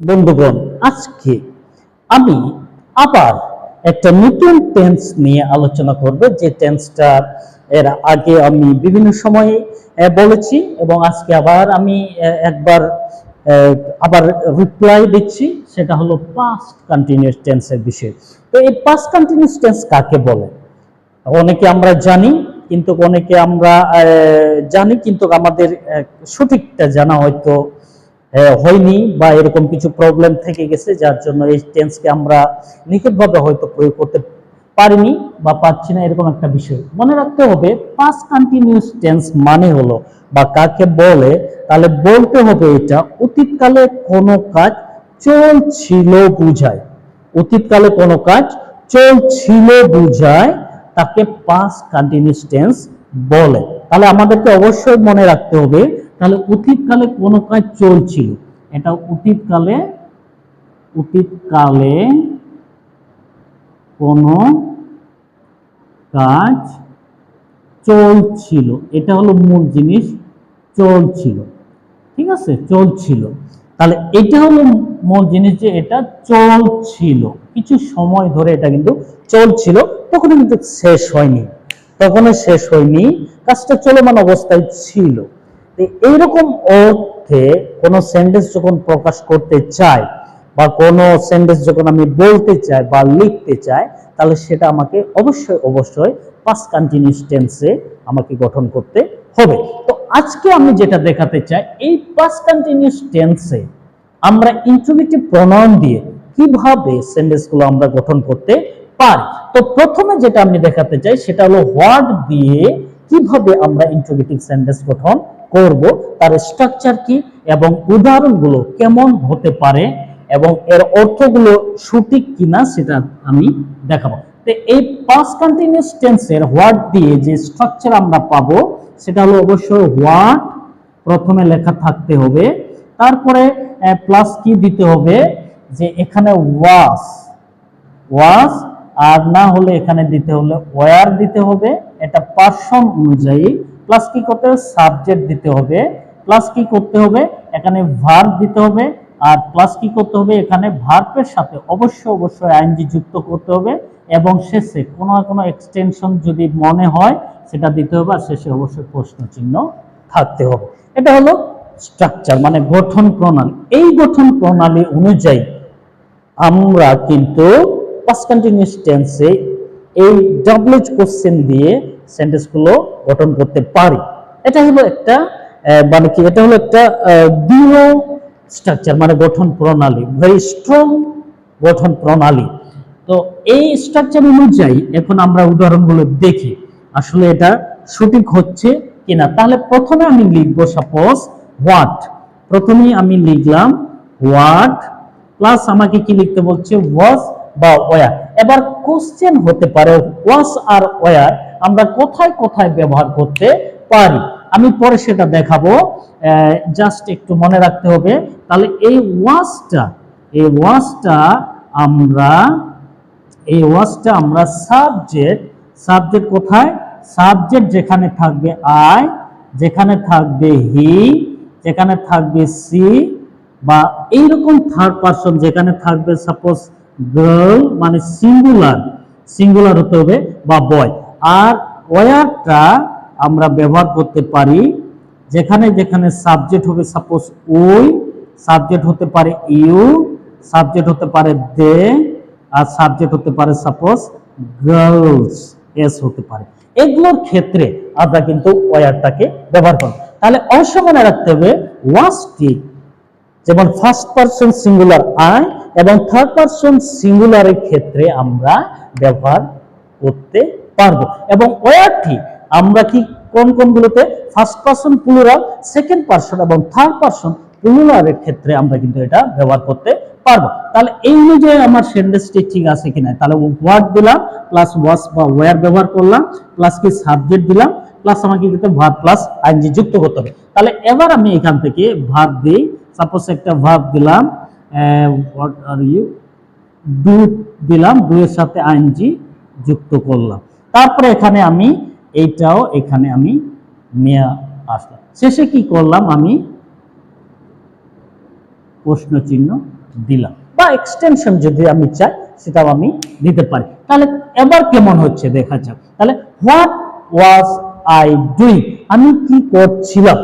বন্ধুগণ, আজকে আমি আবার একটা নতুন টেন্স নিয়ে আলোচনা করব। যে টেন্সটা এর আগে আমি বিভিন্ন সময়ে বলেছি এবং আজকে আবার আমি একবার আবার রিপ্লাই দিচ্ছি। সেটা হলো পাস্ট কন্টিনিউয়াস টেন্সের বিষয়। তো এই পাস্ট কন্টিনিউয়াস টেন্স কাকে বলে? অনেকে আমরা জানি, কিন্তু অনেকে আমরা জানি, কিন্তু আমাদের সঠিকটা জানা হয়তো হয়নি বা এরকম কিছু প্রবলেম থেকে গেছে, যার জন্য এই টেন্সকে আমরা নিখুঁতভাবে হয়তো প্রয়োগ করতে পারিনি বা পাচ্ছি না এরকম একটা বিষয়। মনে রাখতে হবে পাস্ট কন্টিনিউয়াস টেন্স মানে হলো বা কাকে বলে, তাহলে বলতে হবে এটা, অতীতকালে কোনো কাজ চলছিল বুঝায়। অতীতকালে কোনো কাজ চলছিল বুঝায়, তাকে পাস্ট কন্টিনিউয়াস টেন্স বলে। তাহলে আমাদেরকে অবশ্যই মনে রাখতে হবে তাহলে অতীতকালে কোনো কাজ চলছিল? এটা অতীতকালে অতীতকালে কোনো কাজ চলছিল। এটা হলো মূল জিনিস, চলছিল। ঠিক আছে? চলছিল। তাহলে এটা হলো মূল জিনিস যে এটা চলছিল। কিছু সময় ধরে এটা কিন্তু চলছিল। তখন কিন্তু শেষ হয়নি। তখনও শেষ হয়নি। কাজটা চলমান অবস্থায় ছিল। এইরকম অর্থে কোনো সেন্টেন্স যখন প্রকাশ করতে চাই বা কোনো সেন্টেন্স যখন আমি বলতে চাই বা লিখতে চাই, তাহলে সেটা আমাকে অবশ্যই অবশ্যই পাস্ট কন্টিনিউয়াস টেন্সে আমাকে গঠন করতে হবে। তো আজকে আমি যেটা দেখাতে চাই, এই পাস্ট কন্টিনিউয়াস টেন্সে আমরা ইন্ট্রোগেটিভ প্রনাউন দিয়ে কীভাবে সেন্টেন্সগুলো আমরা গঠন করতে পারি? তো প্রথমে যেটা আমি দেখাতে চাই, সেটা হলো হোয়াট দিয়ে কীভাবে আমরা ইন্ট্রোগেটিভ সেন্টেন্স গঠন করব, তার স্ট্রাকচার কি এবং উদাহরণগুলো কেমন হতে পারে এবং এর অর্থগুলো সঠিক কিনা সেটা আমি দেখাবো। তো এই পাস্ট কন্টিনিউয়াস টেন্সের হোয়াট দিয়ে যে স্ট্রাকচার আমরা পাবো, সেটা হলো অবশ্যই হোয়াট প্রথমে লেখা থাকতে হবে, তারপরে প্লাস কি দিতে হবে, যে এখানে ওয়াস ওয়াস আর না হলে এখানে দিতে হলে ওয়ার দিতে হবে, এটা পার্সন অনুযায়ী প্লাস কি করতে হবে? সাবজেক্ট দিতে হবে। প্লাস কি করতে হবে? এখানে ভার্ব দিতে হবে। আর প্লাস কি করতে হবে? এখানে ভার্বের সাথে অবশ্যই অবশ্যই আইনজি যুক্ত করতে হবে। এবং শেষে কোনো না কোনো এক্সটেনশন যদি মনে হয়, সেটা দিতে হবে। আর শেষে অবশ্যই প্রশ্ন চিহ্ন থাকতে হবে। এটা হলো স্ট্রাকচার মানে গঠন প্রণালী। এই গঠন প্রণালী অনুযায়ী আমরা কিন্তু পাস্ট কন্টিনিউয়াস টেন্সে এই ডাবলএচ কোশ্চেন দিয়ে সেন্টেন্সগুলো গঠন করতে পারি। এটা হলো একটা মানে কি, এটা হলো একটা দৃঢ় স্ট্রাকচার মানে গঠন প্রণালী ভেরি স্ট্রং গঠন প্রণালী। তো এই স্ট্রাকচার অনুযায়ী এখন আমরা উদাহরণগুলো দেখি, আসলে এটা সঠিক হচ্ছে কিনা। তাহলে প্রথমে আমি লিখব সাপোজ হোয়াট প্রথমেই আমি লিখলাম হোয়াট প্লাস আমাকে কি লিখতে বলছে ওয়াজ বা ওয়ার এবার কোশ্চেন হতে পারে ওয়াজ আর ওয়ার আমরা কোথায় কোথায় ব্যবহার করতে পারি? আমি পরে সেটা দেখাবো। জাস্ট একটু মনে রাখতে হবে। তাহলে এই ওয়াজটা এই ওয়াজটা আমরা, এই ওয়াজটা আমরা সাবজেক্ট সাবজেক্ট কোথায়? সাবজেক্ট যেখানে থাকবে আই যেখানে থাকবে হি যেখানে থাকবে সি বা এইরকম থার্ড পারসন যেখানে থাকবে সাপোজ গার্ল মানে সিঙ্গুলার সিঙ্গুলার হতে হবে, বা বয় আর ওয়ারটা আমরা ব্যবহার করতে পারি যেখানে যেখানে সাবজেক্ট হবে সাপোজ ওই সাবজেক্ট হতে পারে ইউ সাবজেক্ট হতে পারে দে, আর সাবজেক্ট হতে পারে সাপোজ গার্লস এস হতে পারে। এগুলোর ক্ষেত্রে আমরা কিন্তু ওয়ারটাকে ব্যবহার করব। তাহলে অবশ্য মনে রাখতে হবে ওয়াসটি যেমন ফার্স্ট পারসন সিঙ্গুলার আই এবং থার্ড পারসন সিঙ্গুলারের ক্ষেত্রে আমরা ব্যবহার করতে পারব। এবং ওয়ারটি আমরা কি কোন কোনগুলোতে? First person plural second person এবং থার্ড পারসন প্লুরালের ক্ষেত্রে আমরা কিন্তু এটা ব্যবহার করতে পারব। তাহলে এই অনুযায়ী আমার সেন্টেন্সটি ঠিক আছে কিনা তাহলে ওয়ার্ড দিলাম প্লাস ওয়াস বা ওয়ার ব্যবহার করলাম প্লাস কি সাবজেক্ট দিলাম প্লাস আমাকে কিন্তু ভার্ব প্লাস আইনজি যুক্ত করতে হবে। তাহলে এবার আমি এখান থেকে ভার্ব দিই। সাপোজ একটা ভার্ব দিলাম হোয়াট আর ইউ ডু দিলাম ডু এর সাথে আইনজি যুক্ত করলাম। তারপরে এখানে আমি, এইটাও এখানে আমি নিয়ে আসলাম। শেষে কি করলাম আমি? প্রশ্ন চিহ্ন দিলাম। বা এক্সটেনশন যদি আমি চাই, সেটাও আমি দিতে পারি। তাহলে এবার কেমন হচ্ছে দেখা যাক। তাহলে হোয়াট ওয়াজ আই ডুইং আমি কি করছিলাম?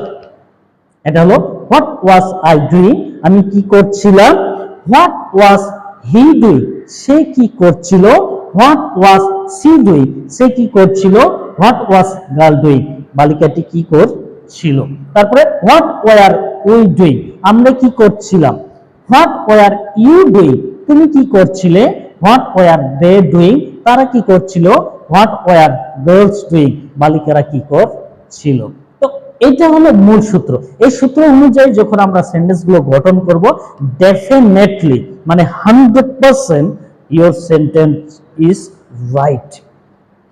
এটা হলো হোয়াট ওয়াজ আই ডুইং আমি কি করছিলাম? হোয়াট ওয়াজ হি ডুইং সে কি করছিল? What was she doing? সে কি করছিল? What was girl doing? বালিকাটি কি করছিল? তারপরে হোয়াট ওয়ার উই ডুইং? আমরা কি করছিলাম? What were you doing? তুমি কি করছিলে? What were they doing? তারা কি করছিল? What were girls doing? বালিকারা কি করছিল? তো এটা হলো মূল সূত্র। এই সূত্র অনুযায়ী যখন আমরা সেন্টেন্সগুলো গঠন করব ডেফিনেটলি মানে hundred percent your sentence is right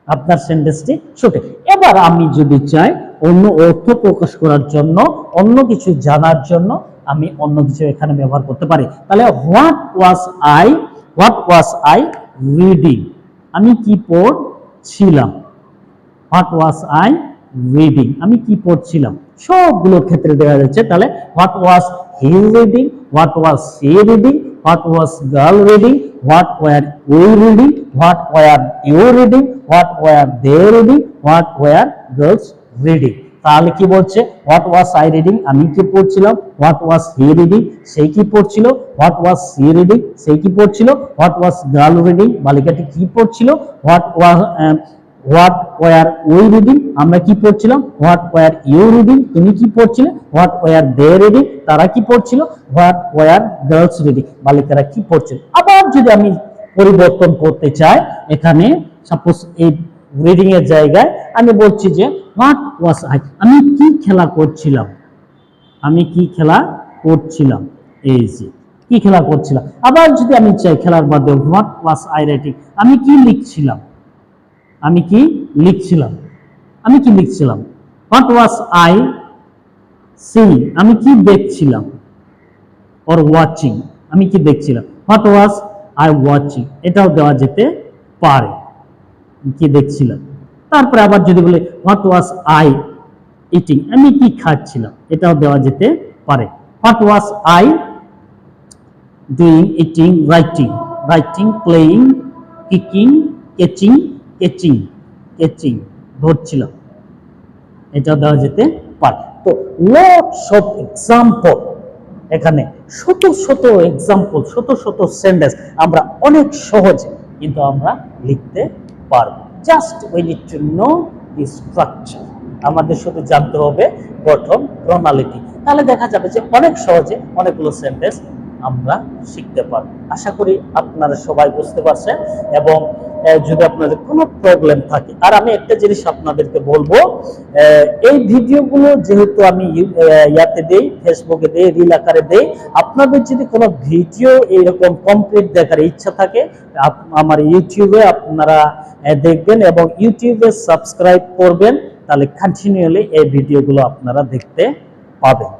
আপনার সেন্টেন্সটি সঠিক। এবার আমি যদি চাই অন্য অর্থ প্রকাশ করার জন্য, অন্য কিছু জানার জন্য, আমি অন্য কিছু এখানে ব্যবহার করতে পারি। তাহলে what was I what was I reading আমি কি পড়ছিলাম? হোয়াট ওয়াজ আই রিডিং আমি কি পড়ছিলাম? সবগুলোর ক্ষেত্রে দেখা যাচ্ছে তাহলে what was he reading what was she reading what was girl reading what were we reading what were you reading what were they reading what were girls reading তাহলে কি বলছে? হোয়াট ওয়াজ আই রিডিং আমি কি পড়ছিলাম? What was he reading সেই কি পড়ছিল? What was she reading সেই কি পড়ছিল? হোয়াট ওয়াজ গার্ল রিডিং বালিকাটি কি পড়ছিল? What was what were we reading, আমরা কি পড়ছিলাম? হোয়াট ওয়ার ইউ রিডিং, তুমি কি পড়ছিলে? হোয়াট ওয়ার দে রিডিং, তারা কি পড়ছিল? হোয়াট ওয়ার গার্লস রিডিং, বালিকারা কি পড়ছিল? আবার যদি আমি পরিবর্তন করতে চাই, এখানে সাপোজ এই রিডিং এর জায়গায় আমি বলছি যে, হোয়াট ওয়াজ আই, আমি কি খেলা করছিলাম? আমি কি খেলা করছিলাম? এই যে, কি খেলা করছিলাম? আবার যদি আমি চাই খেলার মাধ্যমে, হোয়াট ওয়াজ আই রাইটিং আমি কি লিখছিলাম? আমি কি লিখছিলাম? আমি কি লিখছিলাম? হোয়াট ওয়াজ আই সি আমি কি দেখছিলাম? অর ওয়াচিং আমি কি দেখছিলাম? হোয়াট ওয়াজ আই ওয়াচিং এটাও দেওয়া যেতে পারে। কি দেখছিলাম? তারপরে আবার যদি বলে হোয়াট ওয়াজ আই ইটিং আমি কি খাচ্ছিলাম? এটাও দেওয়া যেতে পারে। What was I doing eating writing writing playing kicking catching catching catching ধরছিলাম এটা দেওয়া যেতে পারে। তো লটস অফ এক্সাম্পল এখানে, শত শত এক্সাম্পল শত শত সেন্টেন্স আমরা অনেক সহজে কিন্তু আমরা লিখতে পারব। Just we need to know the structure আমাদের শুধু জানতে হবে গঠন প্রণালীটি। তাহলে দেখা যাবে যে অনেক সহজে অনেকগুলো সেন্টেন্স আমরা শিখতে পারব। আশা করি আপনারা সবাই বুঝতে পারছেন এবং যদি আপনাদের কোনো প্রবলেম থাকে, আর আমি একটা জিনিস আপনাদেরকে বলব এই ভিডিওগুলো যেহেতু আমি ইয়াতে দেই ফেসবুকে দেই রিল আকারে দেই, আপনাদের যদি কোনো ভিডিও এইরকম কমপ্লিট দেখার ইচ্ছা থাকে আমার ইউটিউবে আপনারা দেখবেন এবং ইউটিউবে সাবস্ক্রাইব করবেন, তাহলে কন্টিনিউলি এই ভিডিওগুলো আপনারা দেখতে পাবেন।